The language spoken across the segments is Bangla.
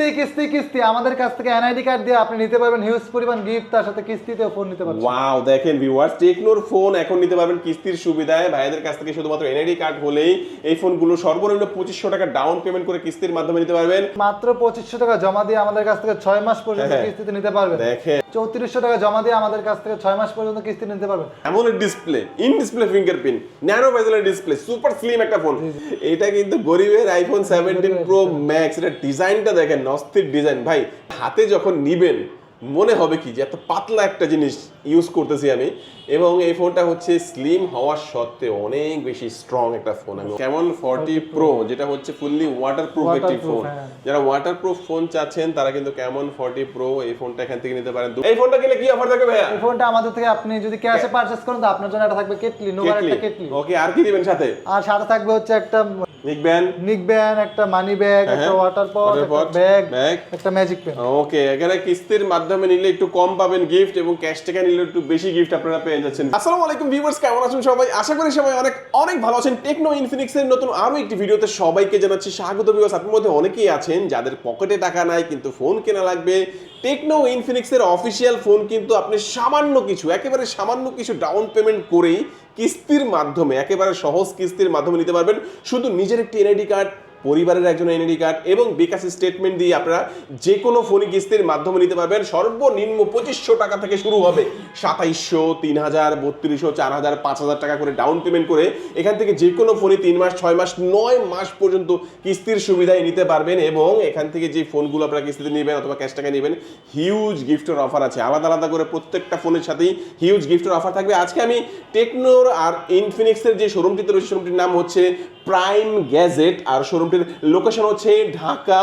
কিস্তি কিস্তি কিস্তি। আমাদের কাছ থেকে এনআইডি কার্ড দিয়ে আপনি নিতে পারবেন। হিউজ পরিমাণ গিফট তার সাথে কিস্তিতেও ফোন নিতে পারবেন। ওয়াও দেখেন ভিউয়ার্স টেকনোর ফোন এখন নিতে পারবেন কিস্তির সুবিধায়। ভাইদের কাছ থেকে শুধুমাত্র এনআইডি কার্ড হলেই এই ফোনগুলো সর্বনিম্ন পঁচিশশো টাকা ডাউন পেমেন্ট করে কিস্তির মাধ্যমে নিতে পারবেন। মাত্র পঁচিশশো টাকা জমা দিয়ে আমাদের কাছ থেকে ছয় মাস পর্যন্ত হ্যাঁ। কিস্তিতে নিতে পারবেন। দেখেন। চৌত্রিশশো টাকা জমা দিয়ে আমাদের কাছ থেকে ছয় মাস পর্যন্ত কিস্তি নিতে পারবেন। এমন display in display fingerprint nano ভেজেলের display super slim একটা ফোন এটা কিন্তু গরিবের আইফোন সেভেন্টিন প্রো ম্যাক্স এটা ডিজাইনটা দেখেন অস্থির ডিজাইন ভাই হাতে যখন নিবেন মনে হবে কি যে এত পাতলা একটা জিনিস ইউজ করতেছি আমি। এবং এই ফোনটা হচ্ছে স্লিম হওয়ার সত্ত্বেও অনেক বেশি স্ট্রং একটা ফোন আমি। কেমন ফর্টি প্রো যেটা হচ্ছে ফুললি ওয়াটার প্রুফ একটি ফোন হ্যাঁ। যারা ওয়াটার প্রুফ ফোন চাচ্ছেন তারা কিন্তু কেমন ফর্টি প্রো এই ফোনটা এখান থেকে নিতে পারেন। এই ফোনটা কিনলে কি অফার থাকবে ভাইয়া? এই ফোনটা আমাদের থেকে আপনি যদি ক্যাশে পারচেস করেন তো আপনার জন্য একটা থাকবে কেটলি নোভার একটা কেটলি ওকে আর কি দিবেন সাথে? আর সাথে থাকবে হচ্ছে একটা একটা মানি ব্যাগ একটা ওয়াটার পট একটা ব্যাগ একটা ম্যাজিক পেন ওকে এখানে কিস্তির মাধ্যমে নিলে একটু কম পাবেন গিফট এবং ক্যাশ টাকা নিলে একটু বেশি গিফট আপনারা পেয়ে যাচ্ছেন। আসসালামু আলাইকুম ভিউয়ার্স কেমন আছেন সবাই? আশা করি সবাই অনেক অনেক ভালো আছেন। টেকনো ইনফিনিক্স এর নতুন আরও একটি ভিডিওতে সবাইকে জানাচ্ছি স্বাগত ভিউয়ার্স আপনার মধ্যে অনেকেই আছেন যাদের পকেটে টাকা নাই কিন্তু ফোন কেনা লাগবে। টেকনো ইনফিনিক্স এর অফিসিয়াল ফোন কিন্তু আপনি সামান্য কিছু একেবারে সামান্য কিছু ডাউন পেমেন্ট করেই কিস্তির মাধ্যমে একেবারে সহজ কিস্তির মাধ্যমে নিতে পারবেন। শুধু নিজের একটি এনআইডি কার্ড পরিবারের একজন এনআইডি কার্ড এবং বিকাশ স্টেটমেন্ট দিয়ে আপনারা যে কোনো ফোনই কিস্তির মাধ্যমে নিতে পারবেন। সর্বনিম্ন পঁচিশশো টাকা থেকে শুরু হবে। সাতাইশশো তিন হাজার বত্রিশশো চার হাজার পাঁচ হাজার টাকা করে ডাউন পেমেন্ট করে এখান থেকে যে কোনো ফোনই তিন মাস, ছয় মাস, নয় মাস পর্যন্ত কিস্তির সুবিধায় নিতে পারবেন এবং এখান থেকে যে ফোনগুলো আপনারা কিস্তিতে নেবেন অথবা ক্যাশ টাকা নেবেন হিউজ গিফটের অফার আছে। আলাদা আলাদা করে প্রত্যেকটা ফোনের সাথেই হিউজ গিফটের অফার থাকবে। আজকে আমি টেকনোর আর ইনফিনিক্সের যে শোরুমটিতে রয়েছে শোরুমটির নাম হচ্ছে প্রাইম গ্যাজেট আর শোরুমটির লোকেশন হচ্ছে ঢাকা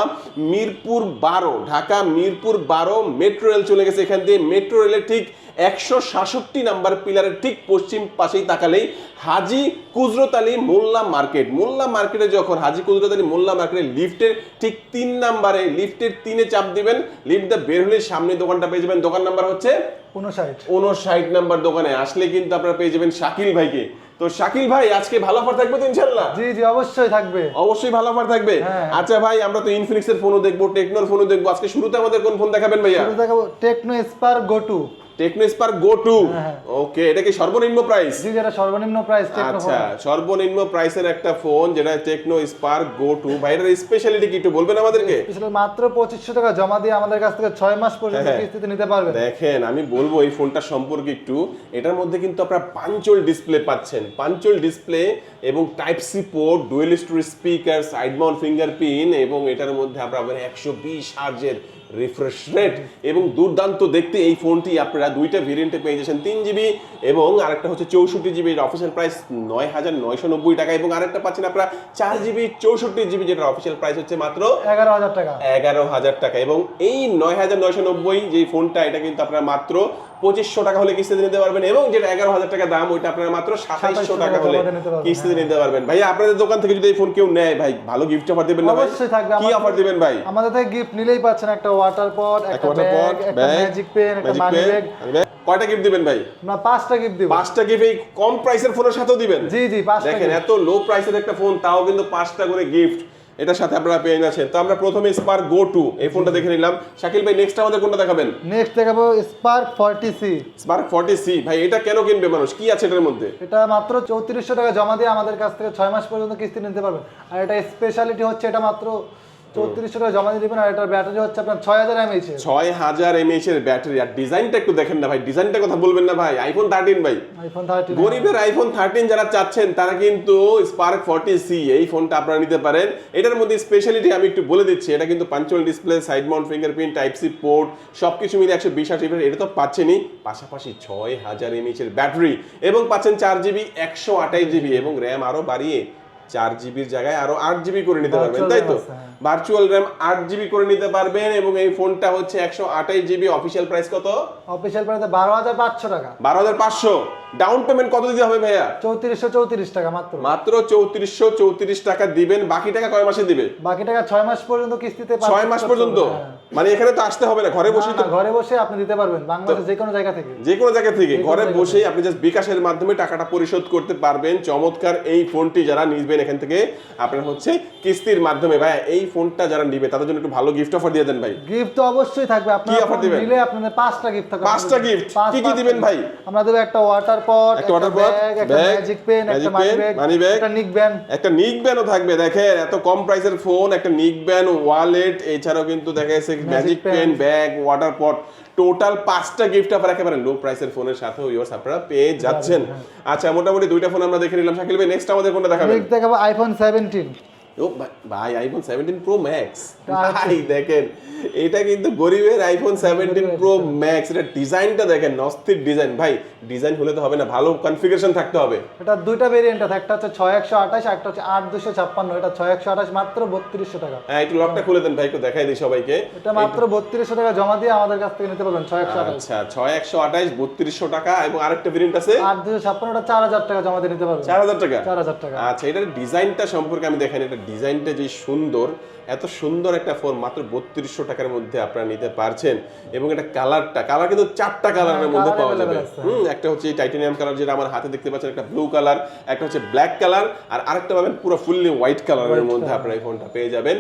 মিরপুর বারো। ঢাকা, মিরপুর বারো মেট্রো রেল চলে গেছে এখান দিয়ে। মেট্রো রেলের ঠিক একশো সাতষট্টি নাম্বার পিলারের ঠিক পশ্চিম পাশেই তাকালেই হাজি কুজরত আলী মোল্লা মার্কেট। মোল্লা মার্কেটে যখন হাজি কুজরত আলী মোল্লা মার্কেটে লিফটের ঠিক তিন নাম্বারে লিফটের তিনে চাপ দিবেন লিফট দিয়ে বের হলে সামনে দোকানটা পেয়ে যাবেন। দোকান নাম্বার হচ্ছে উনষাট উনষাট নাম্বার দোকানে। আসলে কিন্তু আপনারা পেয়ে যাবেন শাকিল ভাইকে। তো শাকিল ভাই আজকে ভালো অফার থাকবে তো ইনশাল্লাহ জি জি অবশ্যই থাকবে। অবশ্যই ভালো অফার থাকবে। হ্যাঁ। আচ্ছা ভাই আমরা তো ইনফিনিক্স এর ফোনও দেখব টেকনোর ফোনও দেখব। আজকে শুরুতে আমাদের কোন ফোন দেখাবেন ভাইয়া? শুরু দেখাবো Tecno Spark Go two Tecno Spark Go two হ্যাঁ। ওকে এটা কি সর্বনিম্ন প্রাইস জি যেটা সর্বনিম্ন প্রাইস আচ্ছা সর্বনিম্ন প্রাইসের একটা ফোন যেটা টেকনো স্পার গো টু ভাই স্পেশালিটি কি একটু বলবেন আমাদেরকে? স্পেশাল মাত্র পঁচিশশো টাকা জমা দিয়ে আমাদের কাছ থেকে ছয় মাস পর্যন্ত হ্যাঁ। কিস্তিতে নিতে পারবেন। দেখেন আমি বলব এই ফোনটা সম্পর্কে একটু। এটার মধ্যে কিন্তু আপনারা পাঞ্চল ডিসপ্লে পাচ্ছেন। পাঞ্চল ডিসপ্লে এবং type C port dual stereo speaker side mount fingerprint এবং এটার মধ্যে আপনারা পাবেন একশো বিশ হার্জের রিফ্রেশ রেট এবং দুর্দান্ত দেখতে এই ফোনটি আপনারা দুইটা ভেরিয়েন্টে পেয়ে যাচ্ছেন তিন জিবি এবং আরেকটা হচ্ছে চৌষট্টি জিবি এর অফিসিয়াল প্রাইস নয় হাজার নয়শো নব্বই টাকা এবং আরেকটা পাচ্ছেন আপনারা চার জিবি চৌষট্টি জিবি যেটা অফিসিয়াল প্রাইস হচ্ছে মাত্র এগারো হাজার টাকা। এগারো হাজার টাকা এবং এই নয় হাজার নয়শো নব্বই যে ফোনটা এটা কিন্তু আপনারা মাত্র পঁচিশশো টাকা হলে কিস্তিতে নিতে পারবেন এবং যেটা এগারো হাজার টাকা দাম ওইটা আপনারা মাত্র সাতাইশশো টাকা হলে কিস্তিতে হ্যাঁ। নিতে পারবেন। ভাই আপনাদের দোকান থেকে যদি এই ফোন কেউ নেয় ভাই ভালো গিফট অফার দিবেন না অবশ্যই থাকবে। কি অফার দিবেন ভাই? আমাদের থেকে গিফট নিলেই পাচ্ছেন একটা ওয়াটার পট একটা ব্যাগ পট একটা ম্যাজিক পেন একটা মানি ব্যাগ কয়টা গিফট দিবেন ভাই? আমরা পাঁচটা গিফট দিব। পাঁচটা গিফট এই কম প্রাইসের ফোনের সাথেও দিবেন? জি জি পাঁচটা দেখেন এত লো প্রাইসের একটা ফোন তাও কিন্তু পাঁচটা করে গিফট এটার সাথে আপনারা পেয়ে যাচ্ছেন। তো আমরা প্রথমে স্পার্ক গো টু এই ফোনটা দেখে নিলাম। শাকিল ভাই নেক্সট আমাদের কোনটা দেখাবেন? নেক্সট দেখাবো Spark forty C Spark forty C ভাই এটা কেন কিনবে মানুষ? কি আছে এটার মধ্যে? এটা মাত্র চৌত্রিশশো টাকা জমা দিয়ে আমাদের কাছ থেকে ছয় মাস পর্যন্ত কিস্তি নিতে পারবে। আর এটা স্পেশালিটি হচ্ছে এটা মাত্র চৌত্রিশশো টাকা জমা দিবেন আর এটার ব্যাটারি হচ্ছে আপনার ছয় হাজার এমএইচ ছয় হাজার এমএইচ এর ব্যাটারি। আর ডিজাইনটা একটু দেখেন না ভাই ডিজাইনটা কথা বলবেন না ভাই। আইফোন থার্টিন ভাই। আইফোন থার্টি গরিবের আইফোন থার্টিন যারা চাচ্ছেন তারা কিন্তু স্পার্ক ফর্টি সি এই ফোনটা আপনারা নিতে পারেন। এটার মধ্যে স্পেশালিটি আমি একটু বলে দিচ্ছি এটা কিন্তু punch hole display side mount fingerprint type C port সবকিছু মিলে একশো বিশ এটা তো পাচ্ছেনই। পাশাপাশি ছয় হাজার এমএইচ এর ব্যাটারি। এবং পাচ্ছেন চার জিবি একশো আঠাইশ জিবি এবং র্যাম আরও বাড়িয়ে চার জিবির জায়গায় আরও আট জিবি করে নিতে পারবেন তাই তো। ভার্চুয়াল র্যাম আট জিবি করে নিতে পারবেন এবং এই ফোনটা হচ্ছে একশো আঠাশ জিবি অফিসিয়াল প্রাইস কত? অফিসিয়াল প্রাইস বারো হাজার পাঁচশো টাকা। বারো হাজার পাঁচশো। ডাউন পেমেন্ট কত দিতে হবে ভাইয়া? চৌত্রিশশো চৌত্রিশ টাকা মাত্র। মাত্র চৌত্রিশশো চৌত্রিশ টাকা দিবেন বাকি টাকা কয় মাসে দিবে? বাকি টাকা ছয় মাস পর্যন্ত কিস্তিতে ছয় মাস পর্যন্ত? হ্যাঁ। মানে এখানে তো আসতে হবে না ঘরে বসে তো ঘরে বসে আপনি দিতে পারবেন বাংলাদেশের যে কোনো জায়গা থেকে। যে কোনো জায়গা থেকে ঘরে বসেই আপনি জাস্ট বিকাশের মাধ্যমে টাকাটা পরিশোধ করতে পারবেন। চমৎকার এই ফোনটি যারা নিবেন এখান থেকে আপনার হচ্ছে কিস্তির মাধ্যমে ভাই এই ফোনটা যারা নিবে তাদের জন্য একটু ভালো গিফট অফার দিয়ে দেন ভাই। গিফট তো অবশ্যই থাকবে আপনারা offer ফোন দিবেন? নিলে আপনাদের পাঁচটা গিফট থাকবে। পাঁচটা? পাঁচ- কি কি দিবেন ভাই? আমরা দেবো একটা ওয়াটার পট একটা ব্যাগ একটা ম্যাজিক পেন একটা মানি ব্যাগ money bag, একটা নিক একটা নিক ব্যানও থাকবে দেখেন এত কম প্রাইসের ফোন একটা নিক ব্যান ওয়ালেট এছাড়াও কিন্তু দেখা যাচ্ছে magic pen bag water pot total পাঁচটা গিফট অফার একেবারে লো প্রাইসের ফোনের সাথে ইউর্স আপনারা পেয়ে যাচ্ছেন। আচ্ছা মোটামুটি দুইটা ফোন আমরা দেখে নিলাম। শাকিল ভাই নেক্সট আমাদের কোনটা দেখাবেন? দেখাবো আইফোন সেভেন্টিন ও ভাই- আইফোন সেভেন্টিন প্রো ম্যাক্স। ভাই দেখেন এটা কিন্তু গরিবের আইফোন সেভেন্টিন প্রো ম্যাক্স এটা ডিজাইনটা দেখেন নস্থির ডিজাইন। ভাই ডিজাইন হলে তো হবে না ভালো কনফিগারেশন থাকতে হবে। এটা দুইটা ভেরিয়েন্ট আছে একটা হচ্ছে ছয় একশো আঠাশ একটা হচ্ছে আট দুশো ছাপ্পান্ন। এটা ছয় একশো আঠাশ মাত্র বত্রিশশো টাকা। হ্যাঁ একটু লকটা খুলে দেন ভাই একটু দেখাই দিই সবাইকে। এটা মাত্র বত্রিশশো টাকা জমা দিয়ে আমাদের কাছ থেকে নিতে পারবেন ছয় একশো আঠাশ। আচ্ছা ছয় একশো আঠাইশ বত্রিশশো টাকা এবং আরেকটা ভেরিয়েন্ট আছে। আট দুশো ছাপ্পান্ন ওটা চার হাজার টাকা জমা দিয়ে নিতে পারবেন। চার হাজার টাকা? চার হাজার টাকা। আচ্ছা এটার ডিজাইনটা সম্পর্কে আমি দেখেন এটা ডিজাইনটা যে সুন্দর এত সুন্দর একটা ফোন মাত্র বত্রিশশো টাকার মধ্যে আপনারা নিতে পারছেন। এবং এটা কালারটা কালার কিন্তু চারটা কালারের হ্যাঁ, মধ্যে পাওয়া যাবে। হুম একটা হচ্ছে টাইটানিয়াম কালার যেটা আমার হাতে দেখতে পাচ্ছেন একটা ব্লু কালার একটা হচ্ছে ব্ল্যাক কালার আর আরেকটা পাবেন পুরো ফুললি হোয়াইট কালারের মধ্যে আপনারা এই ফোনটা পেয়ে যাবেন।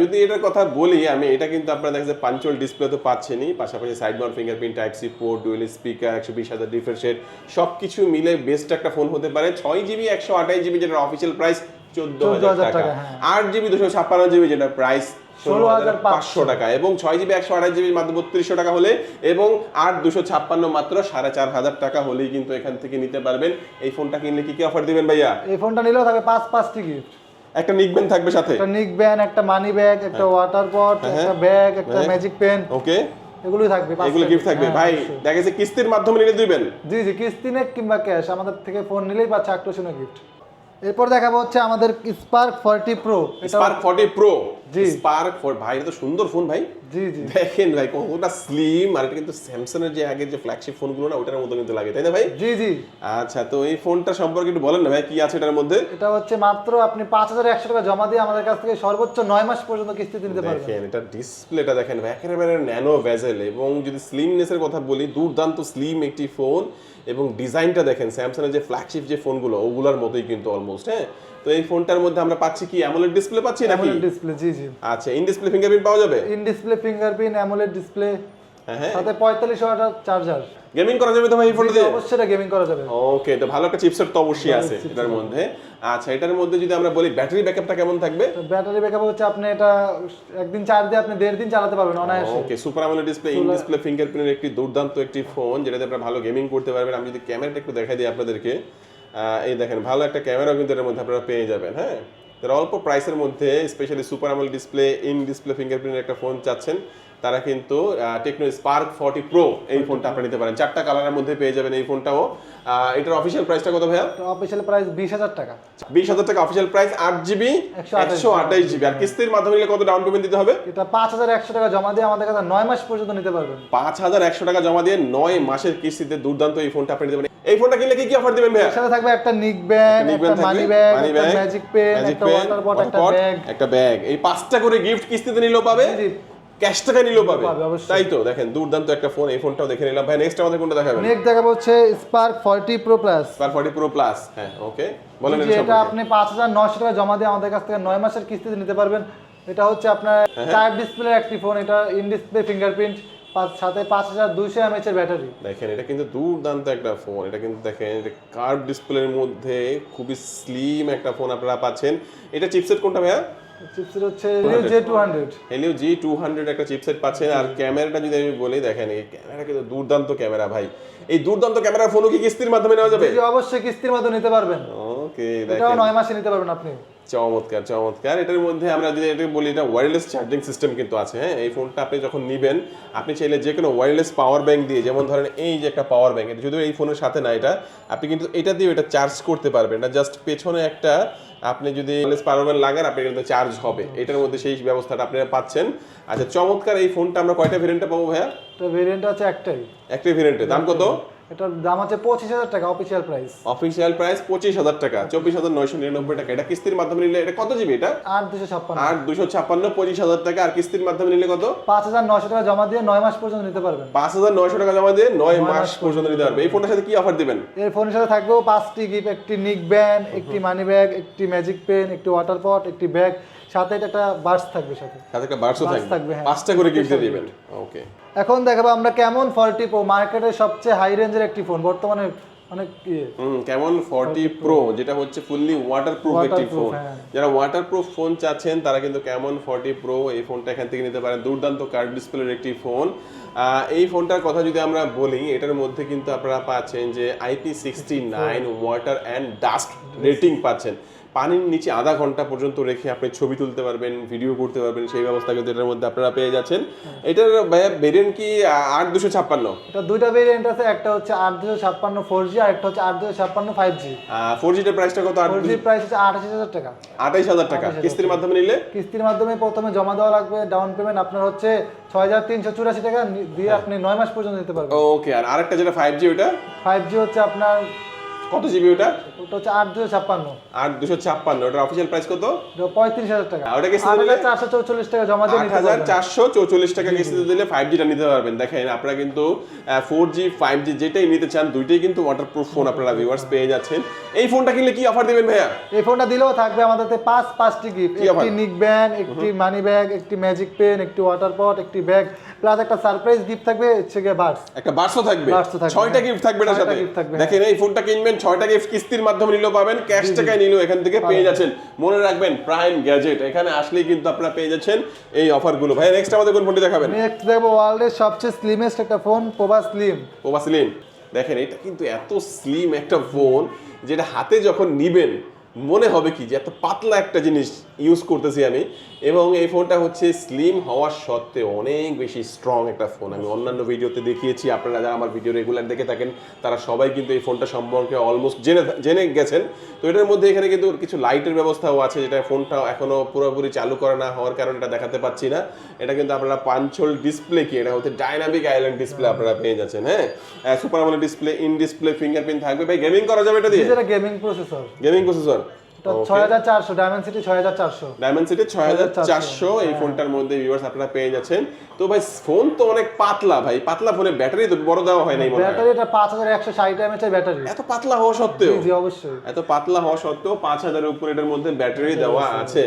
যদি এটার কথা বলি আমি এটা কিন্তু আপনারা দেখেন যাচ্ছে পাঞ্চুয়াল ডিসপ্লে তো পাচ্ছেনই পাশাপাশি side mount fingerprint type C port dual speaker একশো বিশ হাজার রিফ্রেশ রেট সব কিছু মিলে বেস্ট একটা ফোন হতে পারে। ছয় জিবি একশো আঠাশ জিবি যেটা অফিসিয়াল প্রাইস চোদ্দ হাজার টাকা। হ্যাঁ। আট জিবি দুশো ছাপ্পান্ন জিবি যেটা প্রাইস ষোলো হাজার পাঁচশো টাকা। এবং ছয় জিবি একশো আঠাশ মাত্র বত্রিশশো টাকা হলে এবং আট দুশো ছাপ্পান্ন মাত্র সাড়ে চার হাজার টাকা হলেই কিন্তু এখান থেকে নিতে পারবেন। এই ফোনটা কিনলে কি কি অফার দিবেন ভাইয়া? এই ফোনটা নিলেও থাকবে পাঁচ পাঁচটি গিফট একটা নিকবেন থাকবে সাথে? একটা নিক একটা মানি ব্যাগ একটা ওয়াটার পট একটা ব্যাগ একটা হ্যাঁ। ম্যাজিক পেন ওকে এগুলোই থাকবে এগুলো গিফট থাকবে। হ্যাঁ, ভাই। দেখা গেছে কিস্তির মাধ্যমে নিলে দিবেন। জি জি কিস্তি নেক কিংবা ক্যাশ আমাদের থেকে ফোন নিলেই পাচ্ছে আকর্ষণীয় গিফট এরপর দেখাবো হচ্ছে আমাদের Spark forty pro Spark forty pro জি। স্পার্ক ভাই এটা তো সুন্দর ফোন ভাই। জি জি। দেখেন ভাই কতটা স্লিম আর এটা কিন্তু স্যামসাং এর যে আগের যে ফ্ল্যাগশিপ ফোনগুলো না ওটার মতো কিন্তু লাগে তাই না ভাই? জি জি। আচ্ছা তো এই ফোনটা সম্পর্কে একটু বলেন না ভাই কি আছে এটার মধ্যে? এটা হচ্ছে মাত্র আপনি পাঁচ হাজার একশো টাকা জমা দিয়ে আমাদের কাছ থেকে সর্বোচ্চ নয় মাস পর্যন্ত কিস্তিতে নিতে পারবেন। দেখেন এটা ডিসপ্লেটা দেখেন ভাই, একেবারে ন্যানো ভেজেল এবং যদি স্লিমনেসের কথা বলি দুর্দান্ত স্লিম একটি ফোন এবং ডিজাইনটা দেখেন স্যামসাংয়ের যে ফ্ল্যাগশিপ যে ফোনগুলো ওগুলোর মতোই কিন্তু অলমোস্ট হ্যাঁ? তো এই ফোনটার মধ্যে আমরা পাচ্ছি কি অ্যামোলেড ডিসপ্লে পাচ্ছি নাকি? ডিসপ্লে জি জি। আচ্ছা ইন ডিসপ্লে ফিঙ্গারপ্রিন্ট পাওয়া যাবে? In display fingerprint AMOLED display সাথে পঁয়তাল্লিশ ওয়াটার চার্জার গেমিং করা যাবে তো ভাই এই ফোনটা দিয়ে অবশ্যই এটা গেমিং করা যাবে। ওকে তো ভালো একটা চিপসেট তো অবশ্যই আছে এটার মধ্যে। আচ্ছা এটার মধ্যে যদি আমরা বলি ব্যাটারি ব্যাকআপটা কেমন থাকবে? ব্যাটারি ব্যাকআপ হচ্ছে আপনি এটা একদিন চার্জ দিয়ে আপনি দেড় দিন চালাতে পারবেন অনায়াসে। Okay super AMOLED display in display ফিঙ্গারপ্রিন্টের একটি দুর্দান্ত একটি ফোন যেটাতে আপনারা ভালো গেমিং করতে পারবেন। আমি যদি ক্যামেরাটা একটু দেখাই দিই আপনাদেরকে। এই দেখেন ভালো একটা ক্যামেরাও কিন্তু এর মধ্যে আপনারা পেয়ে যাবেন হ্যাঁ? যারা অল্প প্রাইসের মধ্যে specially super AMOLED display in display ফিঙ্গারপ্রিন্টের একটা ফোন চাচ্ছেন। তারা কিন্তু টেকনো স্পার্ক ফর্টি প্রো এই ফোনটা আপনারা নিতে পারেন। চারটা কালারের মধ্যে পেয়ে যাবেন এই ফোনটাও। এটার অফিসিয়াল প্রাইসটা কত ভাইয়া? অফিসিয়াল প্রাইস বিশ হাজার টাকা। বিশ হাজার টাকা অফিসিয়াল প্রাইস আট জিবি 128 একশো আঠাশ জিবি আর কিস্তির মাধ্যমে নিলে কত ডাউন পেমেন্ট দিতে হবে? এটা পাঁচ হাজার একশো টাকা জমা দিয়ে আমাদের কাছে নয় মাস পর্যন্ত নিতে পারবেন। পাঁচ হাজার একশো টাকা জমা দিয়ে নয় মাসের কিস্তিতে দুর্দান্ত এই ফোনটা আপনি নিতে পারেন। এই ফোনটা কিনলে কি কি অফার দিবেন ভাইয়া? সাথে থাকবে একটা নিক ব্যাগ একটা মানি ব্যাগ money একটা ম্যাজিক পেন একটা ওয়াটার পট একটা ব্যাগ একটা ব্যাগ এই পাঁচটা করে গিফট কিস্তিতে নিলেও পাবে। ক্যাশ টাকা নিলেও পাবে। তাই তো? দেখেন দুর্দান্ত একটা ফোন এই ফোনটাও দেখে নিলাম। ভাই নেক্সট আমাদের কোনটা দেখাবেন? নেক্সট দেখাবো হচ্ছে Spark forty pro plus Spark forty pro plus হ্যাঁ ওকে বলেন এটা আপনি পাঁচ হাজার নশো টাকা জমা দিয়ে আমাদের কাছ থেকে নয় মাসের কিস্তিতে নিতে পারবেন। এটা হচ্ছে আপনার হ্যাঁ, ডিসপ্লে একটি ফোন এটা ইন ডিসপ্লে ফিঙ্গারপ্রিন্ট সাথে পাঁচ হাজার দুইশো এমএচ এর ব্যাটারি দেখেন এটা কিন্তু দুর্দান্ত একটা ফোন এটা কিন্তু দেখেন এটা কার্ভ ডিসপ্লের মধ্যে খুবই স্লিম একটা ফোন আপনারা পাচ্ছেন। এটা চিপসেট কোনটা ভাইয়া? চিপসের হচ্ছে J two hundred Helio G two hundred একটা চিপসেট পাচ্ছেন। আর ক্যামেরাটা যদি আমি বলি দেখেন এই ক্যামেরা কিন্তু দুর্দান্ত ক্যামেরা ভাই। এই দুর্দান্ত ক্যামেরার ফোনও কি কিস্তির মাধ্যমে নেওয়া যাবে? অবশ্যই কিস্তির মধ্যে নিতে পারবেন। ওকে এটাও নয় মাসে নিতে পারবেন আপনি। চমৎকার চমৎকার। এটার মধ্যে আমরা যদি এটা বলি এটা ওয়্যারলেস চার্জিং সিস্টেম কিন্তু আছে হ্যাঁ? এই ফোনটা আপনি যখন নেবেন আপনি চাইলে যে কোনো ওয়্যারলেস পাওয়ার ব্যাংক দিয়ে যেমন ধরেন এই যে একটা পাওয়ার ব্যাংক এটা যদিও এই ফোনের সাথে না এটা আপনি কিন্তু এটা দিয়ে এটা চার্জ করতে পারবেন এটা জাস্ট পেছনে একটা আপনি যদি ওয়্যারলেস পাওয়ার লাগান আপনি কিন্তু চার্জ হবে। এটার মধ্যে সেই ব্যবস্থাটা আপনারা পাচ্ছেন। আচ্ছা চমৎকার এই ফোনটা আমরা কয়টা ভেরিয়েন্টটা পাবো ভাইয়া? তো ভেরিয়েন্ট আছে একটাই। একটাই ভেরিয়েন্টের দাম কত? এটার দাম হচ্ছে পঁচিশ হাজার টাকা অফিসিয়াল প্রাইস অফিসিয়াল প্রাইস পঁচিশ হাজার টাকা চব্বিশ হাজার নয়শো নিরানব্বই টাকা। এটা কিস্তির মাধ্যমে নিলে এটা কত জিবি এটা? আট দুশো ছাপ্পান্ন। আর দুশো ছাপ্পান্ন পঁচিশ হাজার টাকা। আর কিস্তির মাধ্যমে নিলে কত? পাঁচ হাজার নশো টাকা জমা দিয়ে নয় মাস পর্যন্ত নিতে পারবেন। পাঁচ হাজার নয়শো টাকা জমা দিয়ে নয় মাস পর্যন্ত নিতে পারবে। এই ফোনটার সাথে কি অফার দিবেন? এর ফোনের সাথে থাকবেও পাঁচটি গিফট একটি নিক ব্যান্ড একটি মানি ব্যাগ একটি ম্যাজিক পেন একটি ওয়াটার পট একটি ব্যাগ সাথে একটা বার্স থাকবে সাথে। সাথে একটা বার্সও থাকবে। হ্যাঁ। পাঁচটা করে গিফট দিবেন। ওকে এখন দেখাবো আমরা কেমন ফর্টি প্রো মার্কেটের সবচেয়ে হাই রেঞ্জের একটি ফোন বর্তমানে অনেক ইয়ে। হুম কেমন ফর্টি প্রো যেটা হচ্ছে ফুললি একটি ফোন হ্যাঁ। যারা ওয়াটার প্রুফ ফোন চাচ্ছেন তারা কিন্তু কেমন ফর্টি প্রো এই ফোনটা এখান থেকে নিতে পারেন। দুর্দান্ত কার্ড ডিসপ্লের একটি ফোন এই ফোনটার কথা যদি আমরা বলি এটার মধ্যে কিন্তু আপনারা পাচ্ছেন যে IP sixty nine water and dust rating পাচ্ছেন। পানির নিচে আধা ঘণ্টা পর্যন্ত রেখে আপনি ছবি তুলতে পারবেন ভিডিও করতে পারবেন সেই ব্যবস্থা কিন্তু এটার মধ্যে আপনারা পেয়ে যাচ্ছেন। এটার ভেরিয়েন্ট কি আট দুশো ছাপ্পান্ন? এটা দুইটা ভেরিয়েন্ট আছে একটা হচ্ছে আট দুশো ছাপ্পান্ন ফোর জি আর একটা হচ্ছে আট দুশো ছাপ্পান্ন ফাইভ জি ফোর জিটার প্রাইসটা কত? ফোর জির প্রাইস হচ্ছে আঠাশ হাজার টাকা। আঠাইশ হাজার টাকা। কিস্তির মাধ্যমে নিলে? কিস্তির মাধ্যমে প্রথমে জমা দেওয়া লাগবে ডাউন পেমেন্ট আপনার হচ্ছে ছয় হাজার তিনশো চুরাশি টাকা দিয়ে হ্যাঁ। আপনি নয় মাস পর্যন্ত দিতে পারবেন। ওকে আর আরেকটা যেটা ফাইভ জি ওটা ফাইভ জি হচ্ছে আপনার কত জিবি ওটা? ওটা হচ্ছে আট দুশো ছাপ্পান্ন। আর দুশো ছাপ্পান্ন। ওটার অফিসিয়াল প্রাইস কত? পঁয়ত্রিশ হাজার টাকা। ওটা কিস্তি দিলে? চারশো চৌচল্লিশ টাকা জমা দিয়ে আট হাজার চারশো চৌচল্লিশ টাকা কিস্তিতে দিলে ফাইভ জিটা নিতে পারবেন। দেখেন আপনারা কিন্তু ফোর জি ফাইভ জি যেটাই নিতে চান দুইটাই কিন্তু ওয়াটার প্রুফ ফোন আপনারা ভিউয়ার্স পেয়ে যাচ্ছেন। এই ফোনটা কিনলে কি অফার দিবেন ভাইয়া? এই ফোনটা দিলেও থাকবে আমাদের পাঁচ পাঁচটি গিফট একটি নিক ব্যান্ড একটি মানি ব্যাগ একটি ম্যাজিক পেন একটি ওয়াটার পট একটি ব্যাগ প্লাস একটা সারপ্রাইজ গিফট থাকবে হচ্ছে গিয়ে বার্স একটা বার্সও থাকবে। বার্সও থাকবে, ছয়টা হ্যাঁ। গিফট থাকবে এটার ছয়টা সাথে। থাকবে, দেখেন এই ফোনটা কিনবেন ছয়টা গিফট কিস্তির মাধ্যমে নিলেও পাবেন ক্যাশ টাকায় নিলেও এখান থেকে পেয়ে যাচ্ছেন। মনে রাখবেন প্রাইম গ্যাজেট এখানে আসলেই কিন্তু আপনারা পেয়ে যাচ্ছেন এই অফারগুলো ভাই নেক্সট আমাদের কোন ফোনটি দেখাবেন? নেক্সট দেখব ওয়ার্ল্ডের সবচেয়ে স্লিমেস্ট একটা ফোন পোভা স্লিম ওবা স্লিম দেখেন এটা কিন্তু এত স্লিম একটা ফোন যেটা হাতে যখন নিবেন মনে হবে কি যে এত পাতলা একটা জিনিস ইউজ করতেছি আমি। এবং এই ফোনটা হচ্ছে স্লিম হওয়ার সত্ত্বেও অনেক বেশি স্ট্রং একটা ফোন আমি অন্যান্য ভিডিওতে দেখিয়েছি আপনারা যারা আমার ভিডিও রেগুলার দেখে থাকেন তারা সবাই কিন্তু এই ফোনটা সম্পর্কে অলমোস্ট জেনে জেনে গেছেন। তো এটার মধ্যে এখানে কিন্তু কিছু লাইটের ব্যবস্থাও আছে যেটা ফোনটা এখনও পুরোপুরি চালু করা না হওয়ার কারণে এটা দেখাতে পাচ্ছি না। এটা কিন্তু আপনারা পাঞ্চল ডিসপ্লে কি? এটা হচ্ছে ডাইনামিক আইল্যান্ড ডিসপ্লে আপনারা পেয়ে যাচ্ছেন হ্যাঁ? Super display in display fingerprint থাকবে। ভাই গেমিং করা যাবে এটা দিয়ে? গেমিং প্রসেসর গেমিং প্রসেসর ছয় হাজার চারশো ডায়মন্ড ছয় হাজার চারশো। ডায়মন্ড সিটি ছয় হাজার চারশো এই ফোনটার মধ্যে ভিউয়ার্স আপনারা পেয়ে যাচ্ছেন। তো ভাই ফোন তো অনেক পাতলা ভাই পাতলা ফোনে ব্যাটারি তো বড় দেওয়া হয় নাই মনে হয়। ব্যাটারি এটা পাঁচ হাজার একশো ষাট এমএচ এর ব্যাটারি। এত পাতলা হওয়া সত্ত্বেও? জি অবশ্যই। এত পাতলা হওয়া সত্ত্বেও পাঁচ হাজারের উপরে এটার মধ্যে ব্যাটারি দেওয়া আছে।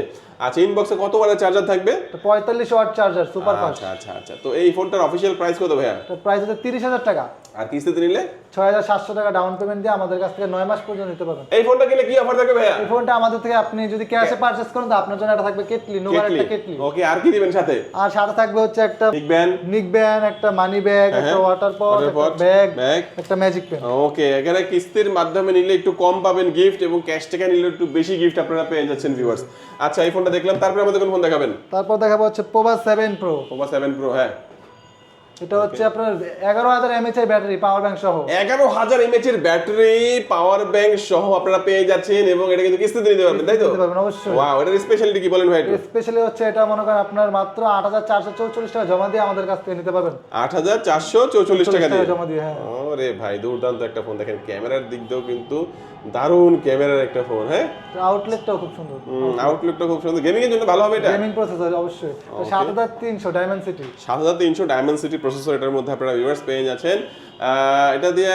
আচ্ছা ইনবক্সে কত ওয়াটের চার্জার থাকবে? পঁয়তাল্লিশ ওয়াট চার্জার সুপার ফাস্ট আচ্ছা আচ্ছা আচ্ছা। তো এই ফোনটার অফিসিয়াল প্রাইস কত ভাইয়া? তো প্রাইস হচ্ছে তিরিশ হাজার টাকা। আর কিস্তিতে নিলে? ছয় হাজার সাতশো টাকা ডাউন পেমেন্ট দিয়ে আমাদের কাছ থেকে নয় মাস পর্যন্ত নিতে পারবেন। এই ফোনটা কিনলে কি অফার থাকবে ভাইয়া? এই ফোনটা আমাদের থেকে আপনি যদি ক্যাশে পারচেস করেন তো আপনার জন্য একটা থাকবে কেটলি নোভার একটা কেটলি ওকে আর কি দিবেন সাথে? আর সাথে থাকবে হচ্ছে একটা বিগ ব্যান নিক ব্যান একটা মানি ব্যাগ একটা ওয়াটার পট একটা ব্যাগ একটা ম্যাজিক পেন ওকে এখানে কিস্তির মাধ্যমে নিলে একটু কম পাবেন গিফট এবং ক্যাশ টাকা নিলে একটু বেশি গিফট আপনারা পেয়ে যাচ্ছেন ভিউয়ার্স আচ্ছা এই ফোনটা দেখলাম তারপরে আমাদের কোন ফোন দেখাবেন? তারপর দেখাবো হচ্ছে Pova seven pro Pova seven pro হ্যাঁ। এটা হচ্ছে আপনার এগারো হাজার এমএচ এর ব্যাটারি পাওয়ার ব্যাংক সহ। এগারো হাজার এমএচ এর ব্যাটারি পাওয়ার ব্যাংক সহ আপনারা পেয়ে যাচ্ছেন এবং এটা কিন্তু কিস্তিতে নিতে পারবেন তাই তো? নিতে পারবেন অবশ্যই। ওয়াও এটার স্পেশালিটি কি বলেন ভাই একটু? স্পেশালি হচ্ছে এটা মনে করেন আপনার মাত্র আট হাজার চারশো চৌচল্লিশ টাকা জমা দিয়ে আমাদের কাছ থেকে নিতে পারবেন। আট হাজার চারশো চৌচল্লিশ টাকা দিয়ে? জমা দিয়ে হ্যাঁ। ওরে ভাই দুর্দান্ত একটা ফোন দেখেন ক্যামেরার দিক দিয়েও কিন্তু দারুণ ক্যামেরার একটা ফোন হ্যাঁ? আউটলেটটাও খুব সুন্দর। আউটলুকটা খুব সুন্দর। গেমিং এর জন্য ভালো হবে এটা? গেমিং প্রসেসর অবশ্যই। সাত হাজার তিনশো ডায়মন্ড সিটি সাত হাজার তিনশো ডায়মন্ড সিটি প্রসেসর এটার মধ্যে আপনারা ভিউয়ার্স পেয়ে যাচ্ছেন। এটা দিয়ে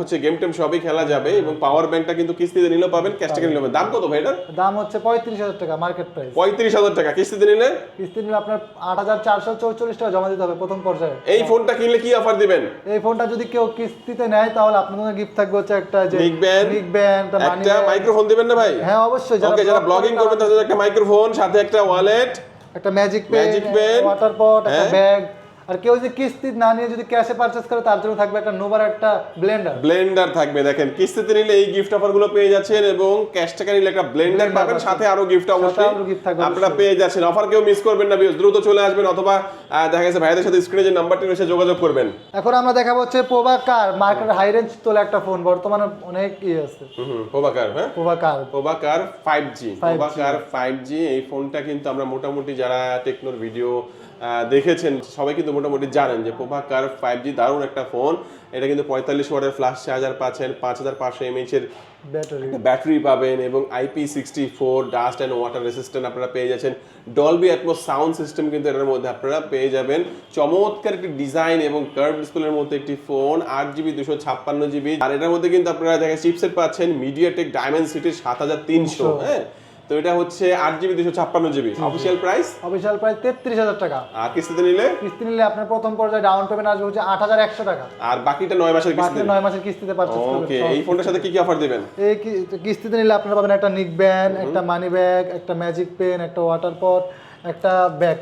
হচ্ছে গেম টেম সবই খেলা যাবে এবং পাওয়ার ব্যাংকটা কিন্তু কিস্তিতে নিলেও পাবেন ক্যাশ টাকা নিলেও দাম কত ভাই এটার? দাম হচ্ছে পঁয়ত্রিশ হাজার টাকা মার্কেট প্রাইস পঁয়ত্রিশ হাজার টাকা কিস্তিতে নিলে? কিস্তি নিলে আপনার আট হাজার চারশো চৌচল্লিশ টাকা জমা দিতে হবে প্রথম পর্যায়ে। এই ফোনটা কিনলে কি অফার দিবেন? এই ফোনটা যদি কেউ কিস্তিতে নেয় তাহলে জন্য গিফট থাকবে হচ্ছে একটা যে Mic band, মিক ব্যান্ড একটা মাইক্রোফোন দিবেন না ভাই? হ্যাঁ অবশ্যই ওকে যারা ব্লগিং করবেন তাদের একটা মাইক্রোফোন সাথে একটা ওয়ালেট একটা ম্যাজিক পেন ওয়াটার পট একটা। ব্যাগ আর কেউ যদি কিস্তি না নিয়ে যদি ক্যাশে পারচেস করে তার জন্য থাকবে একটা নোভার একটা ব্লেন্ডার ব্লেন্ডার থাকবে দেখেন কিস্তিতে নিলে এই গিফট অফারগুলো পেয়ে যাচ্ছেন এবং ক্যাশ টাকা নিলে একটা ব্লেন্ডার পাবেন সাথে আরও গিফট অবশ্যই আপনারা পেয়ে যাচ্ছেন। অফার কেউ মিস করবেন না দ্রুত চলে আসবেন অথবা দেখা গেছে ভাইদের সাথে স্ক্রিনে যে নাম্বারটি রয়েছে যোগাযোগ করবেন। এখন আমরা দেখাবো হচ্ছে Pova Curve market high range তোলা একটা ফোন বর্তমানে অনেক ইয়ে আছে। প্রভাকার হ্যাঁ? পোভা কার প্রভাকার ফাইভ জি 5G প্রভাকার ফাইভ জি এই ফোনটা কিন্তু আমরা মোটামুটি যারা টেকনোর ভিডিও দেখেছেন সবাই কিন্তু মোটামুটি জানেন যে পোভা কার ফাইভ জি দারুণ একটা ফোন এটা কিন্তু পঁয়তাল্লিশ ওয়াটের ফ্লাশ চার্জার পাচ্ছেন পাঁচ হাজার পাঁচশো এমএইচ এর ব্যাটারি ব্যাটারি পাবেন এবং IP sixty four dust and water resistant আপনারা পেয়ে যাচ্ছেন। ডলবি অ্যাটমোস সাউন্ড সিস্টেম কিন্তু এটার মধ্যে আপনারা পেয়ে যাবেন। চমৎকার একটি ডিজাইন এবং কার্ভ ডিসপ্লের মধ্যে একটি ফোন আট জিবি দুশো ছাপ্পান্ন জিবি আর এটার মধ্যে কিন্তু আপনারা দেখেন চিপসেট পাচ্ছেন মিডিয়াটেক ডায়মন্ড সিটির সাত হাজার তিনশো। হ্যাঁ? তো এটা হচ্ছে আট জিবি দুশো ছাপ্পান্ন GB. Official price official price তেত্রিশ হাজার টাকা। আর কিস্তিতে নিলে? কিস্তি নিলে আপনার প্রথম পর্যায়ে ডাউন পেমেন্ট আসবে হচ্ছে আট হাজার একশো টাকা। আর বাকিটা নয় মাসের কিস্তি নয় মাসের কিস্তিতে পারছেন ওকে এই ফোনটার সাথে কি কি অফার দিবেন? এই কিস্তিতে নিলে আপনারা পাবেন একটা নিক ব্যান একটা মানি ব্যাগ একটা ম্যাজিক পেন একটা ওয়াটার পট একটা ব্যাগ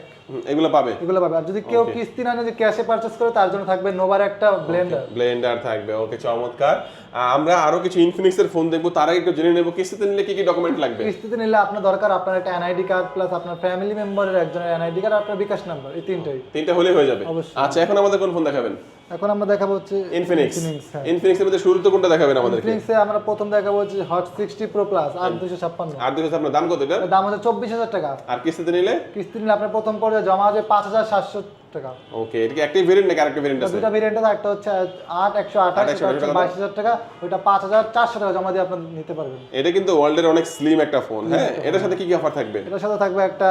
এগুলো পাবে? এগুলো পাবে। আর যদি কেউ কিস্তি না ক্যাশে পারচেজ করে তার জন্য থাকবে নোভার একটা ব্লেন্ডার ব্লেন্ডার থাকবে। ওকে চমৎকার। আমরা আরও কিছু ইনফিনিক্স এর ফোন দেখব তার আগে একটু জেনে নেব কিস্তিতে নিলে কি কি ডকুমেন্ট লাগবে? কিস্তিতে নিলে আপনার দরকার আপনার একটা এনআইডি কার্ড প্লাস আপনার ফ্যামিলি মেম্বারের একজনের এনআইডি কার্ড আপনার বিকাশ নাম্বার এই তিনটাই। তিনটা হলে হয়ে যাবে। আচ্ছা এখন আমাদের কোন ফোন দেখাবেন? এখন আমরা দেখাবো হচ্ছে ইনফিনিক্স। ইনফিনিক্স এর মধ্যে শুরুতে কোনটা দেখাবেন আমাদেরকে? ইনফিনিক্সে আমরা প্রথম দেখাবো হচ্ছে হট সিক্সটি প্রো প্লাস আর দুশো ছাপ্পান্ন। আর দুটো আপনার দাম কত এটা? দাম হচ্ছে চব্বিশ হাজার টাকা। আর কিস্তিতে নিলে? কিস্তি নিলে আপনার প্রথম পর্যায়ে জমা হবে পাঁচ হাজার সাতশো টাকা। ওকে এটা কি একটাই ভেরিয়েন্ট নাকি আরেকটা ভেরিয়েন্ট আছে? দুটা ভেরিয়েন্ট আছে একটা হচ্ছে আট একশো আঠাশ আট, একশো এটা হচ্ছে আঠাশ বাইশ হাজার টাকা ওইটা পাঁচ হাজার চারশো টাকা জমা দিয়ে আপনার নিতে পারবেন। এটা কিন্তু ওয়ার্ল্ডের অনেক স্লিম একটা ফোন হ্যাঁ? এটার সাথে কি কি অফার থাকবে? এটার সাথে থাকবে একটা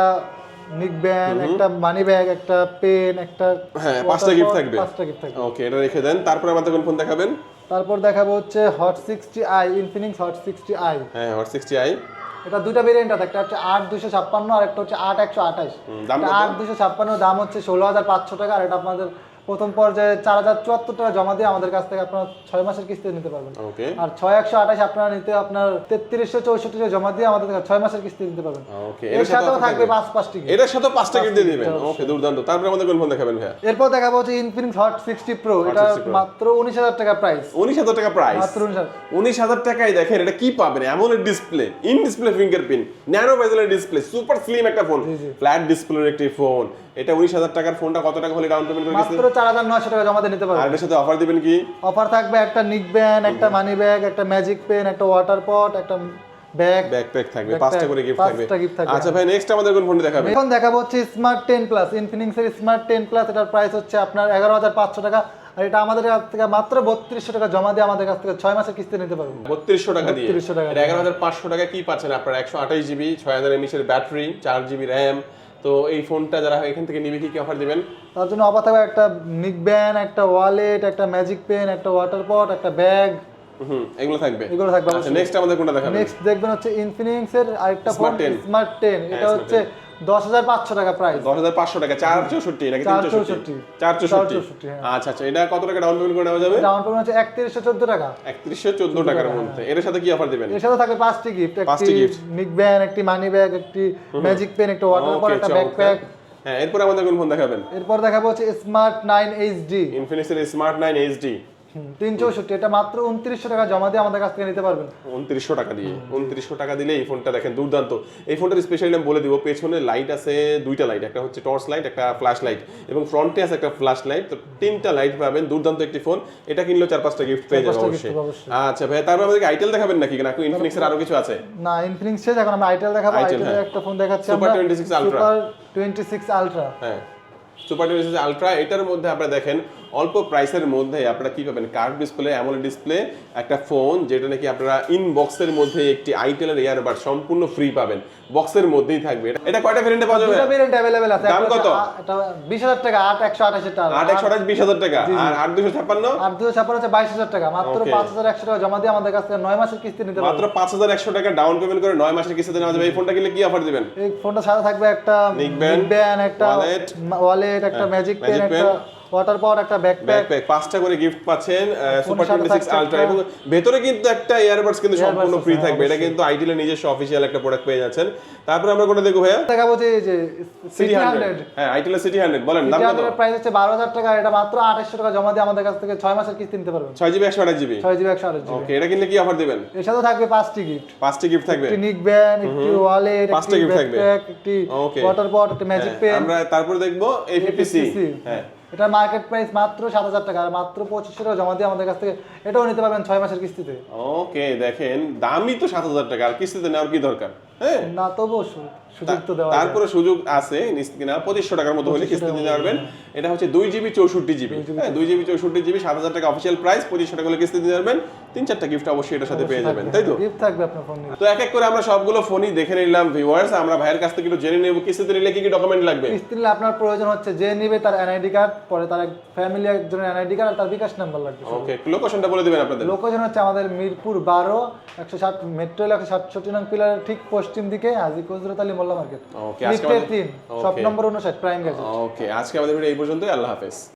নিক একটা মানি ব্যাগ একটা পেন একটা হ্যাঁ, পাঁচটা গিফট থাকবে। পাঁচটা গিফট থাকবে। ওকে এটা রেখে দেন। তারপরে আমাদের কোন ফোন দেখাবেন? তারপর দেখাবো হচ্ছে hot sixty i Infinix hot sixty i হ্যাঁ হট সিক্সটি আই এটা দুটা ভেরিয়েন্ট আছে একটা হচ্ছে আট দুশো ছাপ্পান্ন আর একটা হচ্ছে আট একশো আঠাশ। আট দুশো ছাপ্পান্ন দাম হচ্ছে ষোলো হাজার পাঁচশো টাকা আর এটা আপনাদের প্রথম পর্যায়ে চার হাজার চুয়াত্তর টাকা জমা দিয়ে আমাদের কাছ থেকে আপনার ছয় মাসের কিস্তি নিতে পারবেন। আর ছয় একশো আঠাশ আপনারা নিতে আপনার তেত্রিশশো চৌষট্টি টাকা জমা দিয়ে আমাদের ছয় মাসের কিস্তি নিতে পারবেন। এর সাথেও থাকবে পাঁচ পাঁচটি এটার সাথে পাঁচটা দিয়ে দিবেন? ওকে দুর্দান্ত। তারপরে আমাদের কোন ফোন দেখাবেন ভাইয়া? এরপর দেখাবো হচ্ছে ইনফিনিক্স হট সিক্সটি প্রো এটা মাত্র উনিশ হাজার টাকা প্রাইস উনিশ হাজার টাকা প্রাইস মাত্র উনিশ হাজার। টাকায় দেখেন এটা কি পাবেন? এমন display in display fingerprint nano ভেজেলের display super slim একটা ফোন। ফ্ল্যাট ডিসপ্লের একটি ফোন এটা উনিশ হাজার টাকার ফোনটা কত টাকা হলে ডাউন পেমেন্ট করে মাত্র চার হাজার নয়শো টাকা জমা দিয়ে নিতে আর পারবেন এটার সাথে অফার দিবেন কি? অফার থাকবে একটা নিক ব্যান একটা মানি ব্যাগ একটা ম্যাজিক পেন একটা ওয়াটার পট একটা ব্যাগ ব্যাকপ্যাক থাকবে পাঁচটা করে গিফট থাকবে। পাঁচটা gift থাকবে। আচ্ছা ভাই নেক্সট আমাদের কোন ফোনটা দেখাবেন? এখন দেখাবো হচ্ছে স্মার্ট টেন প্লাস ইনফিনিক্স এর স্মার্ট টেন প্লাস এটার প্রাইস হচ্ছে আপনার এগারো হাজার পাঁচশো টাকা। আর এটা আমাদের কাছ থেকে মাত্র বত্রিশশো টাকা জমা দিয়ে আমাদের কাছ থেকে ছয় মাসের কিস্তি নিতে পারবেন বত্রিশশো টাকা দিয়ে? 3200 টাকা এটা এগারো হাজার পাঁচশো টাকা কি পাচ্ছেন আপনার? একশো আঠাশ জিবি ছয় হাজার এমএস এর ব্যাটারি চার জিবি র্যাম তো এই ফোনটা যারা এখান থেকে নিবে কি কি অফার দিবেন? তার জন্য অফার থাকবে একটা নিক ব্যান একটা ওয়ালেট একটা ম্যাজিক পেন একটা ওয়াটার পট একটা ব্যাগ হুম এগুলো থাকবে? এগুলো থাকবে আচ্ছা নেক্সট আমাদের কোনটা দেখাবেন? নেক্সট দেখবেন হচ্ছে ইনফিনিক্স এর আরেকটা ফোন স্মার্ট 10 স্মার্ট টেন এটা হচ্ছে দশ হাজার পাঁচশো টাকা প্রাইস দশ হাজার পাঁচশো টাকা চার চৌষট্টি নাকি চার চৌষট্টি? চৌষট্টি। চার চৌষট্টি। চার চৌষট্টি, হ্যাঁ। আচ্ছা আচ্ছা এটা কত টাকা ডাউন পেমেন্ট করে নেওয়া যাবে? ডাউন পেমেন্ট হচ্ছে একত্রিশশো চোদ্দ টাকা। একত্রিশশো চোদ্দ টাকার মধ্যে। এর সাথে কি অফার দিবেন? এর সাথে থাকবে পাঁচটি গিফট পাঁচটি ব্যান একটি মানি ব্যাগ একটি ম্যাজিক পেন একটা ওয়াটার পট একটা ব্যাকপ্যাক হ্যাঁ এরপর আমাদের কোন ফোন দেখাবেন? এরপর দেখাবো হচ্ছে স্মার্ট নাইন এইচডি ইনফিনিক্সের স্মার্ট নাইন এইচডি তিন চৌষট্টি এটা মাত্র উনত্রিশশো টাকা জমা দিয়ে আমাদের কাছ থেকে নিতে পারবেন। উনত্রিশশো টাকা দিয়ে উনত্রিশশো টাকা দিলে এই ফোনটা দেখেন দুর্দান্ত। এই ফোনটার স্পেশালি আমি বলে দিব পেছনে লাইট আছে দুইটা লাইট একটা হচ্ছে টর্চ লাইট একটা ফ্ল্যাশ লাইট এবং ফ্রন্টে আছে একটা ফ্ল্যাশ লাইট তো তিনটা লাইট পাবেন দুর্দান্ত একটি ফোন এটা কিনলেও চার পাঁচটা গিফট পেয়ে যাবে পাঁচটা gift অবশ্যই। আচ্ছা ভাই তারপর আমাদেরকে আইটেল দেখাবেন নাকি? নাকি ইনফিনিক্সের আরও কিছু আছে? না ইনফিনিক্স শেষ এখন আমরা আইটেল দেখাবো। আইটেলের হ্যাঁ। একটা ফোন দেখাচ্ছি আমরা। 26 Ultra। Super twenty six ultra হ্যাঁ। সুপার টেলিভিশন আলট্রা এটার মধ্যে আপনারা দেখেন অল্প প্রাইসের মধ্যে আপনারা কি পাবেন? কার্ভ ডিসপ্লে অ্যামোলেড ডিসপ্লে একটা ফোন যেটা নাকি আপনারা ইন বক্সের মধ্যে একটি আইটেলের ইয়ারবাড সম্পূর্ণ ফ্রি পাবেন। বক্সের মধ্যেই থাকবে। এটা- কয়টা ভেরিয়েন্টে পাওয়া যাবে? দুটো ভেরিয়েন্ট অ্যাভেলেবেল আছে। দাম কত? এটা বিশ হাজার টাকা আট একশো আঠাশের টাকা। আট একশো আঠাশ বিশ হাজার টাকা। আর আট দুশো ছাপ্পান্ন? আর দুশো ছাপ্পান্ন হচ্ছে বাইশ হাজার টাকা। মাত্র Okay. পাঁচ হাজার একশো টাকা জমা দিয়ে আমাদের কাছ থেকে নয় মাসের কিস্তি নিতে পারবেন। মাত্র পাঁচ হাজার একশো টাকা ডাউন পেমেন্ট করে নয় মাসের কিস্তিতে নেওয়া যাবে। এই ফোনটা কিনলে কি অফার দিবেন? এই ফোনটার সাথে থাকবে একটা band, একটা wallet, ওয়ালেট একটা ম্যাজিক পেন একটা ওয়াটার পাওয়ার একটা ব্যাকপ্যাক ব্যাকপ্যাক পাঁচটা করে গিফট পাচ্ছেন সুপার সাথে টোয়েন্টি সিক্স থাকছে আলট্রা এবং ভেতরে কিন্তু একটা ইয়ারবাডস কিন্তু সম্পূর্ণ ফ্রি হ্যাঁ, থাকবে। এটা। কিন্তু আইটেলের নিজস্ব অফিসিয়াল একটা প্রোডাক্ট পেয়ে যাচ্ছেন। তারপরে আমরা কোনটা দেখব ভাইয়া? দেখাবো যে যে সিটি সিটি হান্ড্রেড হান্ড্রেড হ্যাঁ আইটেলের সিটি হান্ড্রেড বলেন দাম কত? প্রাইস হচ্ছে বারো হাজার টাকা এটা মাত্র আঠাশশো টাকা জমা দিয়ে আমাদের কাছ থেকে ছয় মাসের কিস্তি নিতে পারবেন। ছয় জিবি একশো আঠাশ জিবি? ছয় জিবি একশো আঠাশ জিবি। ওকে এটা কিনলে কি অফার দিবেন? এর সাথে থাকবে পাঁচটি গিফট পাঁচটি গিফট থাকবে? একটি নিক ব্যান একটি ওয়ালেট পাঁচটা gift থাকবে। একটি ওয়াটার একটি ম্যাজিক পেন আমরা তারপরে দেখব এপিপিসি হ্যাঁ। এটা মার্কেট প্রাইস মাত্র সাত হাজার টাকা আর মাত্র পঁচিশশো টাকা জমা দিয়ে আমাদের কাছ থেকে এটাও নিতে পারবেন ছয় মাসের কিস্তিতে। ওকে দেখেন দামই তো সাত হাজার টাকা আর কিস্তিতে নেওয়ার কি দরকার? হ্যাঁ? না তো সু- সুযোগ তো দেওয়া। তারপরে সুযোগ আছে নিশ্চিত কিনা পঁচিশশো টাকার মতো হলে কিস্তি দিতে পারবেন এটা হচ্ছে দুই জিবি চৌষট্টি জিবি হ্যাঁ দুই জিবি চৌষট্টি জিবি সাত হাজার টাকা অফিসিয়াল প্রাইস পঁচিশশো টাকা হলে কিস্তি দিতে পারবেন তিন চারটা গিফট অবশ্যই এটার সাথে পেয়ে যাবেন তাই তো? গিফট থাকবে আপনার ফোন তো এক এক করে আমরা সবগুলো ফোনই দেখে নিলাম ভিউয়ার্স আমরা ভাইয়ের কাছ থেকে একটু জেনে নেব কিস্তিতে নিলে কি কি ডকুমেন্ট লাগবে? কিস্তি নিলে আপনার প্রয়োজন হচ্ছে যে নিবে তার এনআইডি কার্ড পরে তার ফ্যামিলি একজনের এনআইডি কার্ড আর তার বিকাশ নাম্বার লাগবে ওকে লোকেশনটা বলে দিবেন আপনাদের। লোকেশন হচ্ছে আমাদের মিরপুর বারো একশো ষাট মেট্রো রেল একশো সাতষট্টি নং পিলারের ঠিক পশ্চিম দিকে হাজি কজরত আলী মোল্লা মার্কেট Okay, আজকে লিফটের আমাদের- তিন শপ নম্বর উনষাট প্রাইম গেছে ওকে আজকে আমাদের ভিডিও এই পর্যন্তই আল্লাহ হাফেজ।